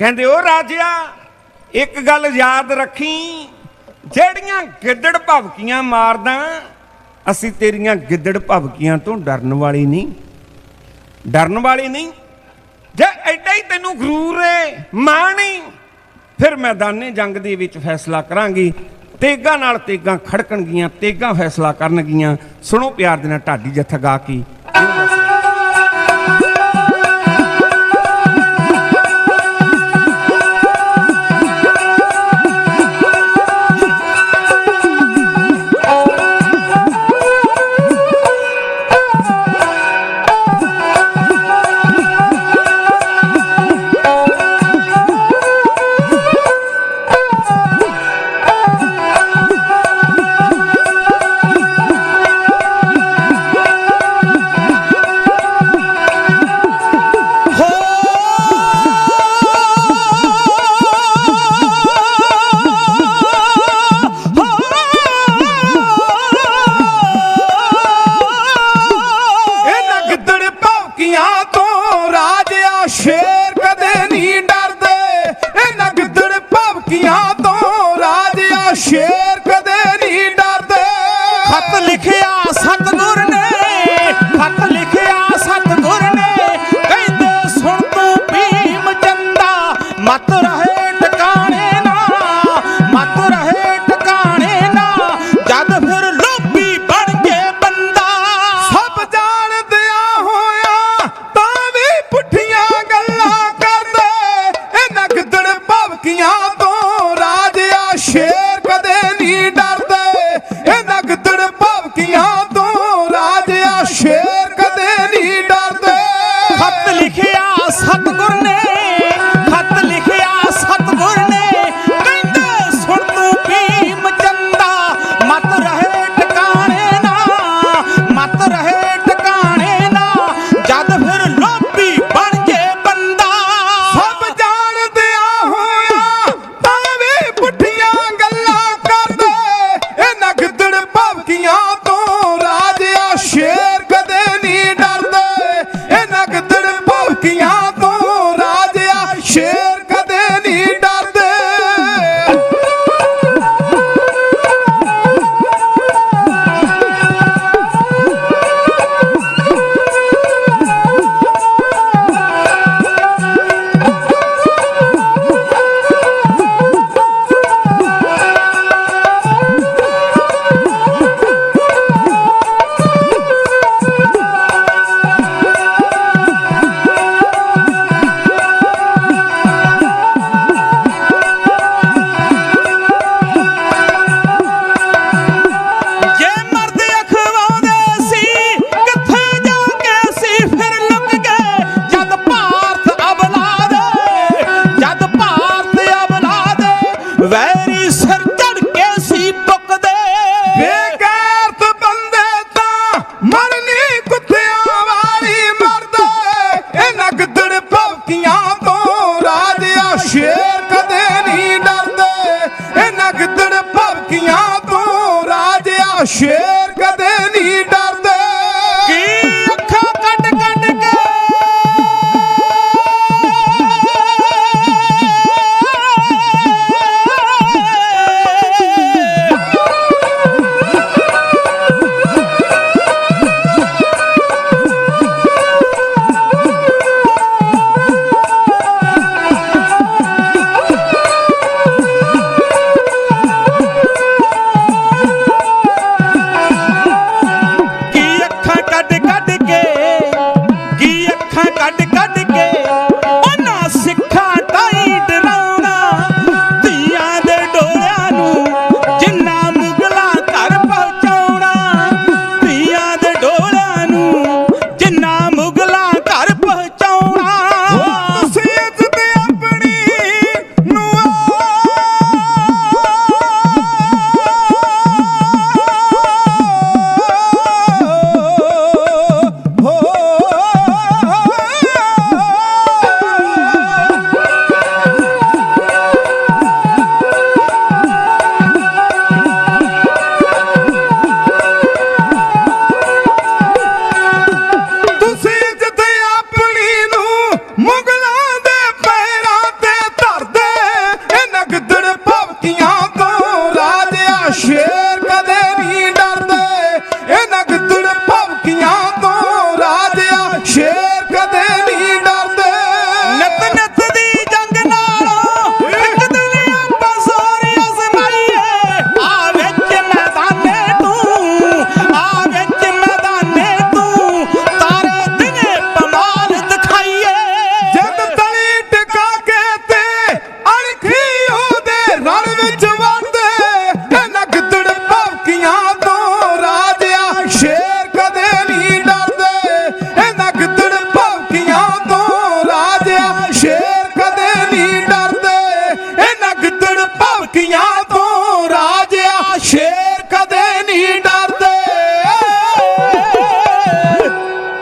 ਕਹਿੰਦੇ ਉਹ ਰਾਜਿਆ, ਇੱਕ ਗੱਲ ਯਾਦ ਰੱਖੀ, ਜਿਹੜੀਆਂ ਗਿੱਦੜ ਭਵਕੀਆਂ ਮਾਰਦਾ, ਅਸੀਂ ਤੇਰੀਆਂ ਗਿੱਦੜ ਭਵਕੀਆਂ ਤੋਂ ਡਰਨ ਵਾਲੀ ਨਹੀਂ। ਡਰਨ ਵਾਲੀ ਨਹੀਂ। ਜੇ ਐਡਾ ਹੀ ਤੈਨੂੰ ਗਰੂਰ ਏ ਮਾਂ ਨਹੀਂ ਫਿਰ ਮੈਦਾਨੇ ਜੰਗ ਦੇ ਵਿੱਚ ਫੈਸਲਾ ਕਰਾਂਗੇ। ਤੇਗਾ ਨਾਲ ਤੇਗਾ ਖੜਕਣਗੀਆਂ, ਤੇਗਾ ਫੈਸਲਾ ਕਰਨਗੀਆਂ। ਸੁਣੋ ਪਿਆਰ ਦੇ ਨਾਲ ਢਾਡੀ ਜੱਥਾ ਗਾ ਕੇ। 学。ਕਦੇ ਨਹੀਂ ਡਰਦੇ। ਇਹਨਾਂ ਗਿੱਦੜ ਭਵਕੀਆਂ ਤੋਂ ਰਾਜਿਆ ਸ਼ੇਰ ਕਦੇ ਨਹੀਂ ਸ਼ੇਰ ਕਦੇ ਨਹੀਂ ਡਰਦੇ। ਨਤ ਨਤ ਦੀ ਜੰਗ ਨਾਲੋਂ ਇੱਕ ਦਿਨ ਬਸੋਰੀ ਅਸਮਾਈਏ ਆ ਵਿੱਚ ਮੈਦਾਨੇ ਤੂੰ ਆ ਵਿੱਚ ਮੈਦਾਨੇ ਤੂੰ ਤਾਰੇ ਦਿਨੇ ਪਮਾਲ ਦਿਖਾਈਏ। ਜਦ ਤਲੀ ਟਿਕਾ ਕੇ ਤੇ ਅਣਖੀ ਉਹਦੇ ਰਣ ਵਿੱਚ ਵੜ કદેની